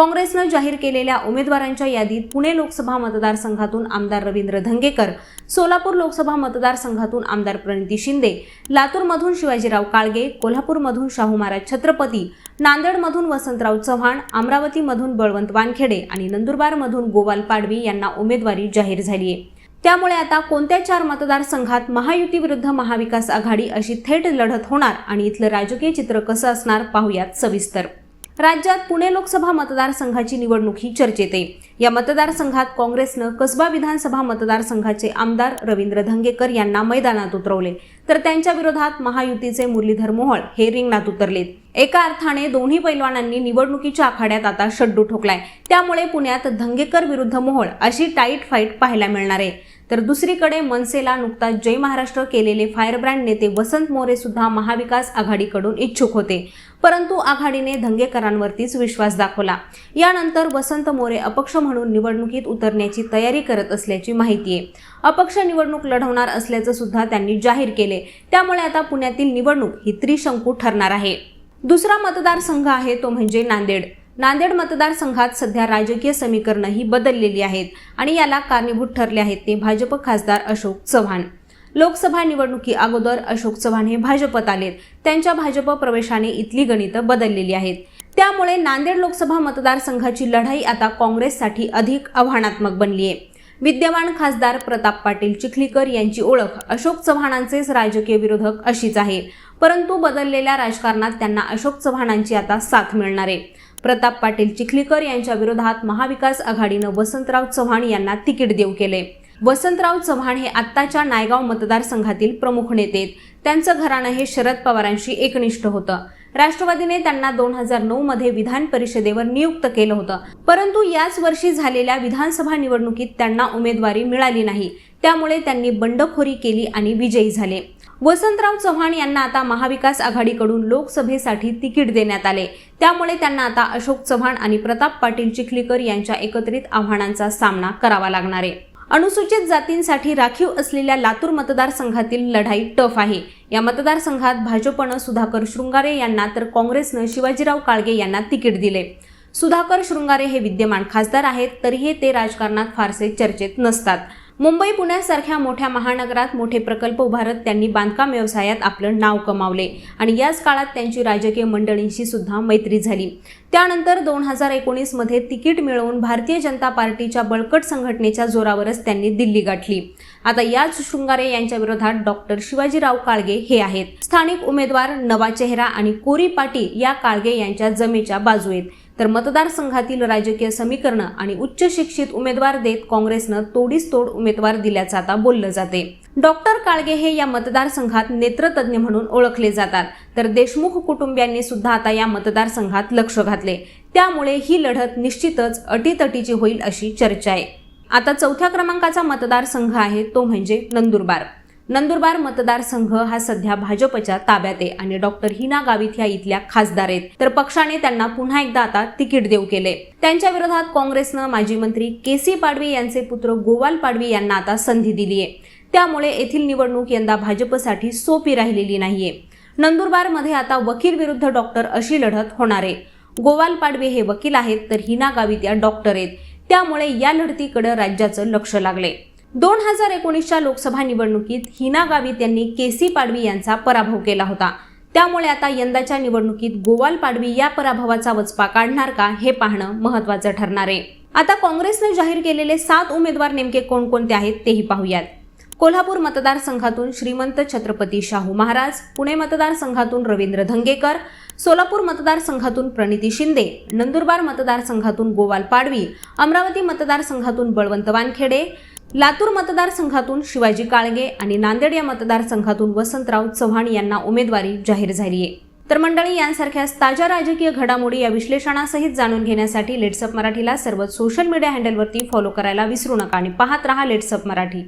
काँग्रेसनं जाहीर केलेल्या उमेदवारांच्या यादीत पुणे लोकसभा मतदारसंघातून आमदार रवींद्र धंगेकर सोलापूर लोकसभा मतदारसंघातून आमदार प्रणिती शिंदे लातूरमधून शिवाजीराव काळगे कोल्हापूरमधून शाहू महाराज छत्रपती नांदेडमधून वसंतराव चव्हाण अमरावतीमधून बळवंत वानखेडे आणि नंदुरबारमधून गोवाल पाडवी यांना उमेदवारी जाहीर झाली आहे. त्यामुळे आता कोणत्या चार मतदारसंघात महायुती विरुद्ध महाविकास आघाडी अशी थेट लढत होणार आणि इथलं राजकीय चित्र कसं असणार पाहुयात सविस्तर. राज्यात पुणे लोकसभा मतदारसंघाची निवडणूक ही चर्चेत आहे. या मतदारसंघात काँग्रेसनं कसबा विधानसभा मतदारसंघाचे आमदार रवींद्र धंगेकर यांना मैदानात उतरवले. तर त्यांच्या विरोधात महायुतीचे मुरलीधर मोहोळ हे रिंगणात उतरलेत. एका अर्थाने दोन्ही पैलवानांनी निवडणुकीच्या आखाड्यात आता शड्डू ठोकलाय. त्यामुळे पुण्यात धंगेकर विरुद्ध मोहोळ अशी टाईट फाईट पाहायला मिळणार आहे. तर दुसरीकडे मनसेला नुकताच जय महाराष्ट्र केलेले फायरब्रँड नेते वसंत मोरे सुद्धा महाविकास आघाडीकडून इच्छुक होते. परंतु आघाडीने धंगेकरांवरतीच विश्वास दाखवला. यानंतर वसंत मोरे अपक्ष म्हणून निवडणुकीत उतरण्याची तयारी करत असल्याची माहिती आहे. अपक्ष निवडणूक लढवणार असल्याचं सुद्धा त्यांनी जाहीर केले. त्यामुळे आता पुण्यातील निवडणूक ही त्रिशंकू ठरणार आहे. दुसरा मतदारसंघ आहे तो म्हणजे नांदेड. नांदेड मतदारसंघात सध्या राजकीय समीकरणं ही बदललेली आहेत आणि याला कारणीभूत ठरले आहेत ते भाजप खासदार अशोक चव्हाण. लोकसभा निवडणुकी अगोदर अशोक चव्हाण हे भाजपत आलेत. त्यांच्या भाजप प्रवेशाने इथली गणितं बदललेली आहेत. त्यामुळे नांदेड लोकसभा मतदारसंघाची लढाई आता काँग्रेससाठी अधिक आव्हानात्मक बनली आहे. विद्यमान खासदार प्रताप पाटील चिखलीकर यांची ओळख अशोक चव्हाणांचेच राजकीय विरोधक अशीच आहे. परंतु बदललेल्या राजकारणात त्यांना अशोक चव्हाणांची आता साथ मिळणार आहे. प्रताप पाटील चिखलीकर यांच्या विरोधात महाविकास आघाडीनं वसंतराव चव्हाण यांना तिकीट देऊ केले. वसंतराव चव्हाण हे आत्ताच्या नायगाव मतदारसंघातील प्रमुख नेते त्यांचं घराणं हे शरद पवारांशी एकनिष्ठ होतं. राष्ट्रवादीने त्यांना दोन हजार नऊ मध्ये विधान परिषदेवर नियुक्त केलं होतं. परंतु याच वर्षी झालेल्या विधानसभा निवडणुकीत त्यांना उमेदवारी मिळाली नाही. त्यामुळे त्यांनी बंडखोरी केली आणि विजयी झाले. वसंतराव चव्हाण यांना आता महाविकास आघाडीकडून लोकसभेसाठी तिकीट देण्यात आले. त्यामुळे त्यांना आता अशोक चव्हाण आणि प्रताप पाटील चिखलीकर यांच्या एकत्रित आव्हानांचा सामना करावा लागणार आहे. अनुसूचित जातींसाठी राखीव असलेल्या लातूर मतदारसंघातील लढाई टफ आहे. या मतदारसंघात भाजपनं सुधाकर शृंगारे यांना तर काँग्रेसनं शिवाजीराव काळगे यांना तिकीट दिले. सुधाकर शृंगारे हे विद्यमान खासदार आहेत तरीही ते राजकारणात फारसे चर्चेत नसतात. मुंबई पुण्यासारख्या मोठ्या महानगरात मोठे प्रकल्प उभारत त्यांनी बांधकाम व्यवसायात आपलं नाव कमावले. आणि याच काळात त्यांची राजकीय मंडळींशी सुद्धा मैत्री झाली. त्यानंतर दोन हजार एकोणीसमध्ये तिकीट मिळवून भारतीय जनता पार्टीच्या बळकट संघटनेच्या जोरावरच त्यांनी दिल्ली गाठली. आता याच शृंगारे यांच्या विरोधात डॉक्टर शिवाजीराव काळगे हे आहेत. स्थानिक उमेदवार नवा चेहरा आणि कोरी पाटील या काळगे यांच्या जमेच्या बाजू आहेत तर मतदारसंघातील राजकीय समीकरणं आणि उच्च शिक्षित उमेदवार देत काँग्रेसनं तोडीस तोड उमेदवार दिल्याचं आता बोललं जाते. डॉक्टर काळगे हे या मतदारसंघात नेत्रतज्ञ म्हणून ओळखले जातात. तर देशमुख कुटुंबियांनी सुद्धा आता या मतदारसंघात लक्ष घातले. त्यामुळे ही लढत निश्चितच अटीतटीची होईल अशी चर्चा आहे. आता चौथ्या क्रमांकाचा मतदारसंघ आहे तो म्हणजे नंदुरबार. नंदुरबार मतदारसंघ हा सध्या भाजपच्या ताब्यात आहे आणि डॉक्टर हिना गावित ह्या इथल्या खासदार आहेत. तर पक्षाने त्यांना पुन्हा एकदा आता तिकीट देऊ केले. त्यांच्या विरोधात काँग्रेसनं माजी मंत्री के सी पाडवी यांचे पुत्र गोवाल पाडवी यांना आता संधी दिली आहे. त्यामुळे येथील निवडणूक यंदा भाजपसाठी सोपी राहिलेली नाहीये. नंदुरबारमध्ये आता वकील विरुद्ध डॉक्टर अशी लढत होणार आहे. गोवाल पाडवे हे वकील आहेत तर हिना गावित या डॉक्टर आहेत. त्यामुळे या लढतीकडे राज्याचं लक्ष लागले दोन हजार एकोणीसच्या लोकसभा निवडणुकीत हिना गावित यांनी के सी पाडवी यांचा पराभव केला होता. त्यामुळे आता यंदाच्या निवडणुकीत गोवाल पाडवी या पराभवाचा वचपा काढणार का हे पाहणं महत्वाचं ठरणार आहे. आता काँग्रेसने जाहीर केलेले सात उमेदवार नेमके कोणकोणते आहेत तेही पाहूयात. कोल्हापूर मतदारसंघातून श्रीमंत छत्रपती शाहू महाराज पुणे मतदारसंघातून रवींद्र धंगेकर सोलापूर मतदारसंघातून प्रणिती शिंदे नंदुरबार मतदारसंघातून गोवाल पाडवी अमरावती मतदारसंघातून बळवंत वानखेडे लातूर मतदारसंघातून शिवाजी काळगे आणि नांदेड या मतदारसंघातून वसंतराव चव्हाण यांना उमेदवारी जाहीर झाली आहे. तर मंडळी यांसारख्याच ताज्या राजकीय घडामोडी या विश्लेषणासहित जाणून घेण्यासाठी लेट्सअप मराठीला सर्व सोशल मीडिया हँडलवरती फॉलो करायला विसरू नका आणि पाहत रहा लेट्सअप मराठी.